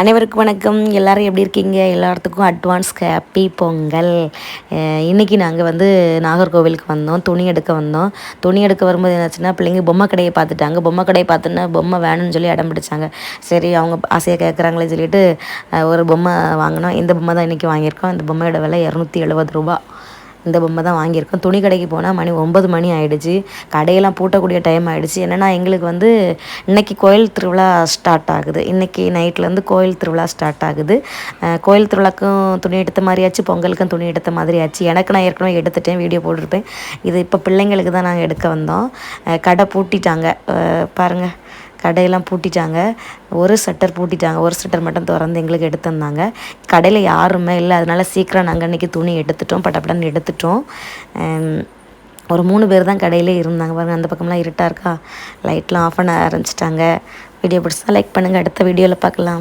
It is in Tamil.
அனைவருக்கும் வணக்கம். எல்லோரும் எப்படி இருக்கீங்க? எல்லாத்துக்கும் அட்வான்ஸ் ஹாப்பி பொங்கல். இன்றைக்கி நாங்கள் வந்து நாகர்கோவிலுக்கு வந்தோம். துணி எடுக்க வந்தோம். துணி எடுக்க வரும்போது என்னாச்சுன்னா பிள்ளைங்க பொம்மை கடையை பார்த்துட்டாங்க. பொம்மை கடையை பார்த்துன்னா பொம்மை வேணும்னு சொல்லி அடம் பிடிச்சாங்க. சரி அவங்க ஆசையாக கேட்குறாங்களே சொல்லிட்டு ஒரு பொம்மை வாங்கினோம். இந்த பொம்மை தான் இன்றைக்கி வாங்கியிருக்கோம். இந்த பொம்மையோட விலை இரநூத்தி எழுபது ரூபா இந்த பொம்மை தான் வாங்கியிருக்கோம். துணி கடைக்கு போனால் மணி ஒன்பது மணி ஆகிடுச்சு கடையெல்லாம் பூட்டக்கூடிய டைம் ஆகிடுச்சு என்னென்னா எங்களுக்கு வந்து இன்றைக்கி கோயில் திருவிழா ஸ்டார்ட் ஆகுது. இன்றைக்கி நைட்லேருந்து கோயில் திருவிழா ஸ்டார்ட் ஆகுது. கோயில் திருவிழாக்கும் துணி எடுத்த மாதிரியாச்சு பொங்கலுக்கும் துணி எடுத்த மாதிரி ஆச்சு எனக்கு நான் ஏற்கனவே எடுத்துட்டேன் வீடியோ போட்டிருப்பேன். இது இப்போ பிள்ளைங்களுக்கு தான் நாங்கள் எடுக்க வந்தோம். கடை பூட்டிட்டாங்க. பாருங்கள் கடையெல்லாம் பூட்டிட்டாங்க. ஒரு ஷட்டர் பூட்டிட்டாங்க. ஒரு ஷட்டர் மட்டும் திறந்து எங்களுக்கு எடுத்துருந்தாங்க கடையில் யாருமே இல்லை. அதனால சீக்கிரம் நாங்கள் அன்றைக்கி துணி எடுத்துட்டோம். பட்டப்படன்னு எடுத்துட்டோம். ஒரு மூணு பேர் தான் கடையிலே இருந்தாங்க. பாருங்கள் அந்த பக்கம்லாம் இருட்டாக இருக்கா? லைட்லாம் ஆஃப் பண்ண ஆரம்பிச்சிட்டாங்க. வீடியோ பிடிச்சா லைக் பண்ணுங்கள் அடுத்த வீடியோவில் பார்க்கலாம்.